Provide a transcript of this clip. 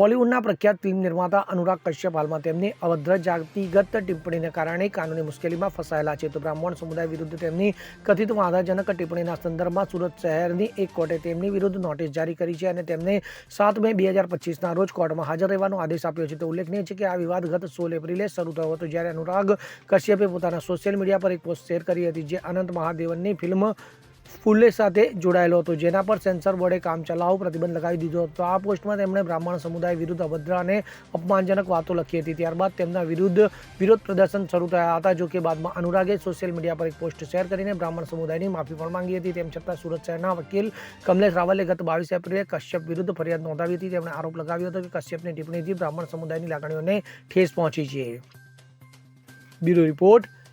બોલિવૂડના પ્રખ્યાત ફિલ્મ નિર્માતા અનુરાગ કશ્યપ હાલમાં તેમની અભદ્ર જાતિગત ટિપ્પણીને કારણે કાનૂની મુશ્કેલીમાં ફસાયેલા છે. તો બ્રાહ્મણ સમુદાય વિરુદ્ધ તેમની કથિત વાંધાજનક ટિપ્પણીના સંદર્ભમાં સુરત શહેરની એક કોર્ટે તેમની વિરુદ્ધ નોટિસ જારી કરી છે અને તેમને સાત મે બે હજાર પચીસના રોજ કોર્ટમાં હાજર રહેવાનો આદેશ આપ્યો છે. તો ઉલ્લેખનીય છે કે આ વિવાદ ગત સોળ એપ્રિલે શરૂ થયો હતો જ્યારે અનુરાગ કશ્યપે પોતાના સોશિયલ મીડિયા પર એક પોસ્ટ શેર કરી હતી જે અનંત મહાદેવનની ફિલ્મ ફૂલે સાથે જોડાયેલો હતો. જેના પર સેન્સર બોર્ડે કામચલાઉ પ્રતિબંધ લગાવી દીધો હતો. આ પોસ્ટમાં તેમણે બ્રાહ્મણ સમુદાય વિરુદ્ધ અભદ્ર અને અપમાનજનક વાતો લખી હતી. ત્યારબાદ તેમના વિરુદ્ધ વિરોધ પ્રદર્શન શરૂ થયા હતા, જો કે બાદમાં અનુરાગે સોશિયલ મીડિયા પર એક પોસ્ટ શેર કરીને બ્રાહ્મણ સમુદાયની માફી પણ માંગી હતી. તેમ છતાં સુરત શહેરના વકીલ કમલેશ રાવલે ગત બાવીસ એપ્રિલે કશ્યપ વિરુદ્ધ ફરિયાદ નોંધાવી હતી. તેમણે આરોપ લગાવ્યો હતો કે કશ્યપની ટિપ્પણીથી બ્રાહ્મણ સમુદાયની લાગણીઓને ઠેસ પહોંચી છે. Bureau report